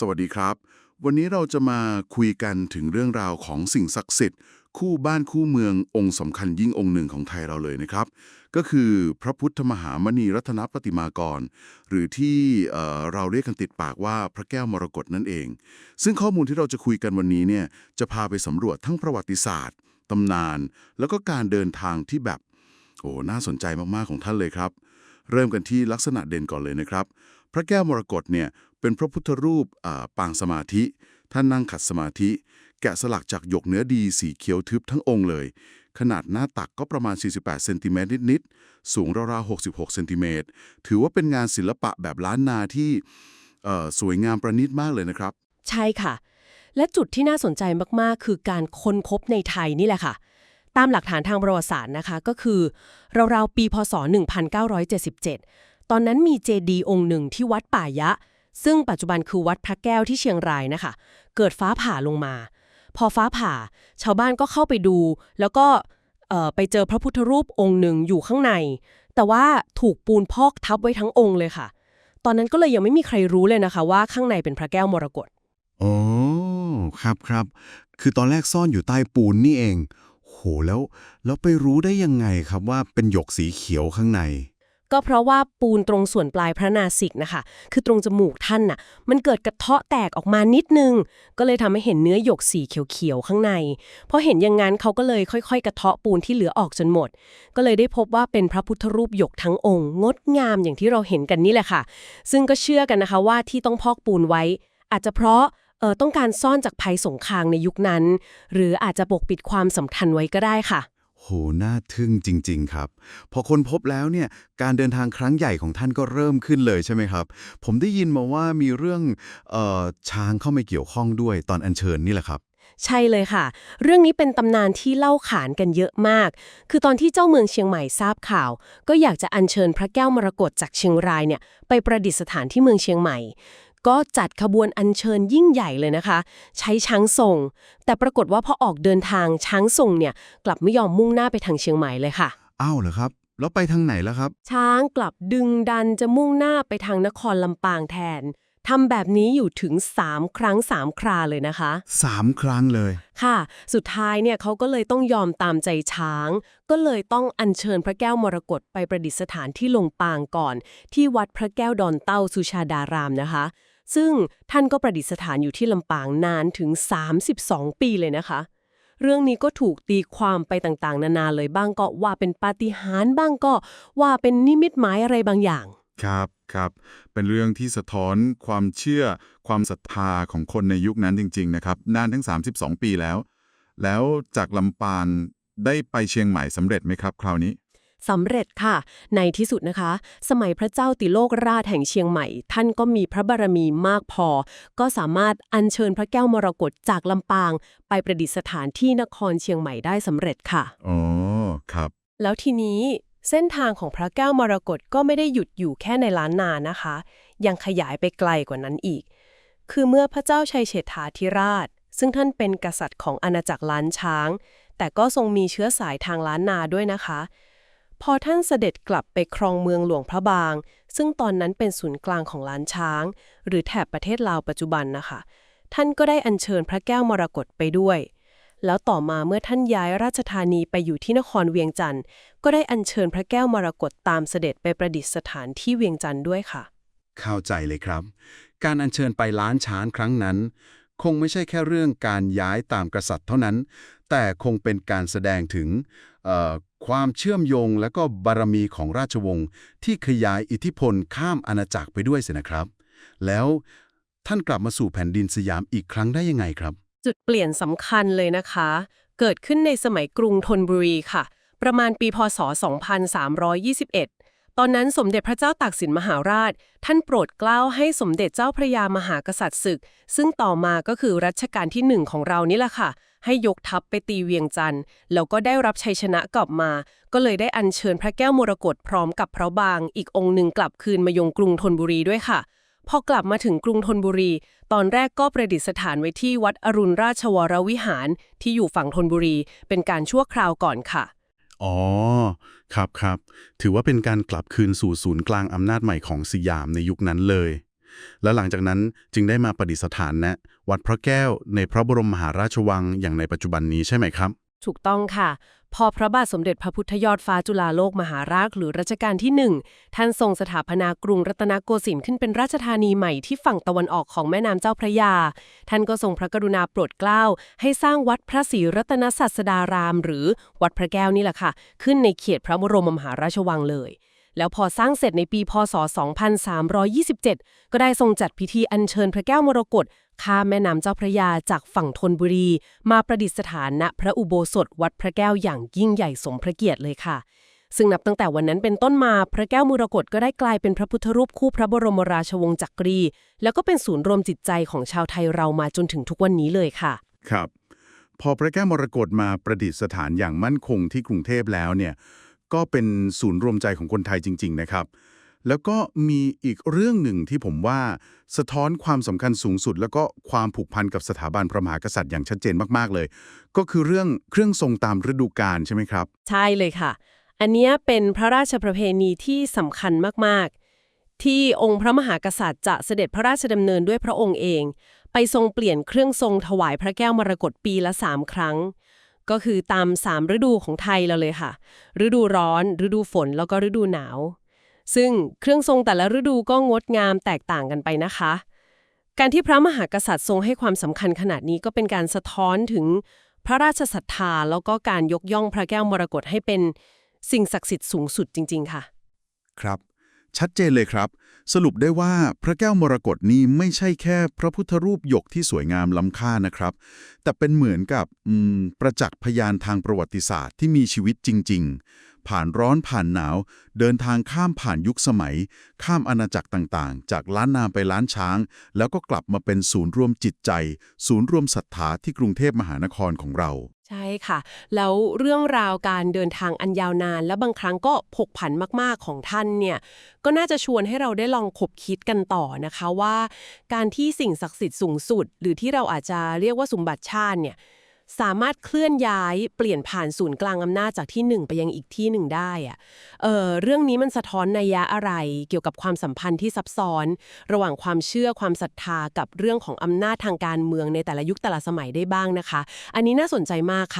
สวัสดีครับ วันนี้เราจะมาคุยกันถึงเรื่องราวของสิ่งศักดิ์สิทธิ์ คู่บ้านคู่เมืององค์สำคัญยิ่งองค์หนึ่งของไทยเราเลยนะครับ ก็คือพระพุทธมหามณีรัตนประติมากร หรือที่เอ่เราเรียกกันติดปากว่าพระแก้วมรกตนั่นเอง ซึ่งข้อมูลที่เราจะคุยกันวันนี้เนี่ยจะพาไปสำรวจทั้งประวัติศาสตร์ตำนาน แล้วก็การเดินทางที่แบบโอ้น่าสนใจมากๆของท่านเลยครับ เริ่มกันที่ลักษณะเด่นก่อนเลยนะครับ พระแก้วมรกตเนี่ย เป็นพระพุทธรูปปางสมาธิ ท่านนั่งขัดสมาธิ แกะสลักจากหยกเนื้อดีสีเขียวทึบทั้งองค์เลย ขนาดหน้าตักก็ประมาณ 48เซนติเมตรนิดๆ สูงราวๆ66เซนติเมตรถือว่าเป็นงานศิลปะแบบล้านนาที่สวยงามประณีตมากเลยนะครับ ใช่ค่ะ และจุดที่น่าสนใจมากๆ คือการค้นพบในไทยนี่แหละค่ะ ตามหลักฐานทางประวัติศาสตร์นะคะก็คือราวๆปีพศ 1977 ตอนนั้นมีเจดีย์องค์หนึ่งที่วัดป่ายะ ซึ่งปัจจุบันคือวัดพระแก้วที่เชียงรายนะคะ เกิดฟ้าผ่าลงมา พอฟ้าผ่า ชาวบ้านก็เข้าไปดู แล้วก็ไปเจอพระพุทธรูปองค์หนึ่งอยู่ข้างใน แต่ว่าถูกปูนพอกทับไว้ทั้งองค์เลยค่ะ ตอนนั้นก็เลยยังไม่มีใครรู้เลยนะคะ ว่าข้างในเป็นพระแก้วมรกตอ๋อครับครับ คือตอนแรกซ่อนอยู่ใต้ปูนนี่เอง โหแล้วแล้วไปรู้ได้ยังไงครับว่าเป็นหยกสีเขียวข้างใน ก็เพราะว่าปูนตรงส่วนปลายพระนาสิกนะคะ คือตรงจมูกท่านน่ะ มันเกิดกระเทาะแตกออกมานิดนึง ก็เลยทำให้เห็นเนื้อหยกสีเขียวๆข้างในพอเห็นอย่างนั้นเขาก็เลยค่อย ๆ กระเทาะปูนที่เหลือออกจนหมด ก็เลยได้พบว่าเป็นพระพุทธรูปหยกทั้งองค์ งดงามอย่างที่เราเห็นกันนี่แหละค่ะ ซึ่งก็เชื่อกันนะคะว่าที่ต้องพอกปูนไว้ อาจจะเพราะเออต้องการซ่อนจากภัยสงครามในยุคนั้น หรืออาจจะปกปิดความสำคัญไว้ก็ได้ค่ะ โห น่าทึ่งจริง ๆ ครับ พอคนพบแล้วเนี่ย การเดินทางครั้งใหญ่ของท่านก็เริ่มขึ้นเลยใช่ไหมครับ ผมได้ยินมาว่ามีเรื่องเอ่อช้างเข้ามาเกี่ยวข้องด้วยตอนอัญเชิญนี่แหละครับ ใช่เลยค่ะ เรื่องนี้เป็นตำนานที่เล่าขานกันเยอะมาก คือตอนที่เจ้าเมืองเชียงใหม่ทราบข่าว ก็อยากจะอัญเชิญพระแก้วมรกตจากเชียงรายเนี่ยไปประดิษฐานที่เมืองเชียงใหม่ ก็จัดขบวนอัญเชิญยิ่งใหญ่เลยนะคะ ใช้ช้างส่ง แต่ปรากฏว่าพอออกเดินทางช้างส่งเนี่ยกลับไม่ยอมมุ่งหน้าไปทางเชียงใหม่เลยค่ะ อ้าวเหรอครับ แล้วไปทางไหนแล้วครับ ช้างกลับดึงดันจะมุ่งหน้าไปทางนครลำปางแทนทำแบบนี้อยู่ถึง 3 ครั้ง 3 คราเลยนะคะสามครั้งเลย ค่ะ สุดท้ายเนี่ยเขาก็เลยต้องยอมตามใจช้าง ก็เลยต้องอัญเชิญพระแก้วมรกตไปประดิษฐานที่ลงปางก่อน ที่วัดพระแก้วดอนเต้าสุชาดารามนะคะ ซึ่งท่านก็ประดิษฐานอยู่ที่ลำปางนานถึง 32 ปีเลยนะคะ เรื่องนี้ก็ถูกตีความไปต่างๆ นานาเลยบ้างก็ว่าเป็นปาฏิหาริย์บ้างก็ว่าเป็นนิมิตหมายอะไรบางอย่าง ครับครับ เป็นเรื่องที่สะท้อนความเชื่อความศรัทธาของคนในยุคนั้นจริง ๆ นะครับ นานทั้ง 32 ปีแล้ว แล้วจากลำปางได้ไปเชียงใหม่สำเร็จไหมครับ คราวนี้ สำเร็จค่ะ ในที่สุดนะคะ สมัยพระเจ้าติโลกราชแห่งเชียงใหม่ ท่านก็มีพระบารมีมากพอ ก็สามารถอัญเชิญพระแก้วมรกตจากลำปาง ไปประดิษฐานที่นครเชียงใหม่ได้สำเร็จค่ะ อ๋อ ครับ แล้วทีนี้เส้นทางของพระแก้วมรกตก็ไม่ได้หยุดอยู่แค่ในล้านนานะคะ ยังขยายไปไกลกว่านั้นอีก คือเมื่อพระเจ้าชัยเฉฐาธิราช ซึ่งท่านเป็นกษัตริย์ของอาณาจักรล้านช้าง แต่ก็ทรงมีเชื้อสายทางล้านนาด้วยนะคะ พอท่านเสด็จกลับไปครองเมืองหลวงพระบาง ซึ่งตอนนั้นเป็นศูนย์กลางของล้านช้าง หรือแถบประเทศลาวปัจจุบันนะคะ ท่านก็ได้อัญเชิญพระแก้วมรกตไปด้วย แล้วต่อมาเมื่อท่านย้ายราชธานีไปอยู่ที่นครเวียงจันทร์ก็ได้อัญเชิญพระแก้วมรกตตามเสด็จไปประดิษฐานที่เวียงจันทร์ด้วยค่ะ เข้าใจเลยครับ การอัญเชิญไปล้านช้างครั้งนั้น คงไม่ใช่แค่เรื่องการย้ายตามกษัตริย์เท่านั้น แต่คงเป็นการแสดงถึง ความเชื่อมโยงและก็บารมีของราชวงศ์ที่ขยายอิทธิพลข้ามอาณาจักรไปด้วยสินะครับ แล้วท่านกลับมาสู่แผ่นดินสยามอีกครั้งได้ยังไงครับ จุดเปลี่ยนสำคัญเลยนะคะ เกิดขึ้นในสมัยกรุงธนบุรีค่ะ ประมาณปีพศ 2321 ตอนนั้นสมเด็จพระเจ้าตากสินมหาราช ท่านโปรดเกล้าให้สมเด็จเจ้าพระยามหากษัตริย์ศึก ซึ่งต่อมาก็คือรัชกาลที่หนึ่งของเรานี่แหละค่ะ ให้ยกทัพไปตีเวียงจันทร์แล้วก็ได้รับชัยชนะกลับมา ก็เลยได้อัญเชิญพระแก้วมรกตพร้อมกับพระบาง อีกองค์หนึ่งกลับคืนมายงกรุงธนบุรีด้วยค่ะพอกลับมาถึงกรุงธนบุรี ตอนแรกก็ประดิษฐานไว้ที่วัดอรุณราชวรวิหารที่อยู่ฝั่งธนบุรีเป็นการชั่วคราวก่อนค่ะ อ๋อ ครับครับถือว่าเป็นการกลับคืนสู่ศูนย์กลางอำนาจใหม่ของสยามในยุคนั้นเลย และหลังจากนั้นจึงได้มาประดิษฐานณวัดพระแก้วในพระบรมมหาราชวังอย่างในปัจจุบันนี้ใช่ไหมครับ ถูกต้องค่ะ พอพระบาทสมเด็จพระพุทธยอดฟ้าจุฬาโลกมหาราชหรือรัชกาลที่หนึ่งท่านทรงสถาปนากรุงรัตนโกสินทร์ขึ้นเป็นราชธานีใหม่ที่ฝั่งตะวันออกของแม่น้ำเจ้าพระยา ท่านก็ทรงพระกรุณาโปรดเกล้า ให้สร้างวัดพระศรีรัตนศาสดาราม หรือวัดพระแก้วนี่แหละค่ะ ขึ้นในเขตพระบรมมหาราชวังเลยแล้วพอสร้างเสร็จในปี พศ 2327 ก็ได้ทรงจัดพิธีอัญเชิญพระแก้วมรกต ข้ามแม่น้ำเจ้าพระยาจากฝั่งธนบุรี มาประดิษฐานณพระอุโบสถวัดพระแก้วอย่างยิ่งใหญ่สมพระเกียรติเลยค่ะ ซึ่งนับตั้งแต่วันนั้นเป็นต้นมาพระแก้วมรกตก็ได้กลายเป็นพระพุทธรูปคู่พระบรมราชวงศ์จักรี แล้วก็เป็นศูนย์รวมจิตใจของชาวไทยเรามาจนถึงทุกวันนี้เลยค่ะ ครับ พอพระแก้วมรกตมาประดิษฐานอย่างมั่นคงที่กรุงเทพแล้วเนี่ยก็เป็นศูนย์รวมใจของคนไทยจริง ๆ นะครับ แล้วก็มีอีกเรื่องหนึ่งที่ผมว่าสะท้อนความสำคัญสูงสุด แล้วก็ความผูกพันกับสถาบันพระมหากษัตริย์อย่างชัดเจนมากๆเลย ก็คือเรื่องเครื่องทรงตามฤดูกาลใช่ไหมครับ ใช่เลยค่ะ อันนี้เป็นพระราชประเพณีที่สำคัญมากๆ ที่องค์พระมหากษัตริย์จะเสด็จพระราชดำเนินด้วยพระองค์เอง ไปทรงเปลี่ยนเครื่องทรงถวายพระแก้วมรกตปีละ3ครั้งก็คือตาม 3 ฤดูของไทยเราเลยค่ะ ฤดูร้อน ฤดูฝน แล้วก็ฤดูหนาว ซึ่งเครื่องทรงแต่ละฤดูก็งดงามแตกต่างกันไปนะคะ การที่พระมหากษัตริย์ทรงให้ความสำคัญขนาดนี้ก็เป็นการสะท้อนถึงพระราชศรัทธาแล้วก็การยกย่องพระแก้วมรกตให้เป็นสิ่งศักดิ์สิทธิ์สูงสุดจริง ๆ ค่ะ ครับ ชัดเจนเลยครับ สรุปได้ว่าพระแก้วมรกตนี้ไม่ใช่แค่พระพุทธรูปหยกที่สวยงามล้ำค่านะครับ แต่เป็นเหมือนกับประจักษ์พยานทางประวัติศาสตร์ที่มีชีวิตจริง ๆ ผ่านร้อนผ่านหนาว เดินทางข้ามผ่านยุคสมัย ข้ามอาณาจักรต่างๆ จากล้านนาไปล้านช้าง แล้วก็กลับมาเป็นศูนย์รวมจิตใจ ศูนย์รวมศรัทธาที่กรุงเทพมหานครของเรา ใช่ค่ะ แล้วเรื่องราวการเดินทางอันยาวนาน และบางครั้งก็ผกผันมากๆของท่านเนี่ยก็น่าจะชวนให้เราได้ลองขบคิดกันต่อนะคะว่า การที่สิ่งศักดิ์สิทธิ์สูงสุด หรือที่เราอาจจะเรียกว่าสมบัติชาติเนี่ย สามารถเคลื่อนย้ายเปลี่ยนผ่านศูนย์กลางอำนาจจากที่หนึ่งไปยังอีกที่หนึ่งได้อะเออเรื่องนี้มันสะท้อนนัยยะอะไร เกี่ยวกับความสัมพันธ์ที่ซับซ้อน ระหว่างความเชื่อความศรัทธากับเรื่องของอำนาจทางการเมืองในแต่ละยุคแต่ละสมัยได้บ้างนะคะ อันนี้น่าสนใจมากค่ะ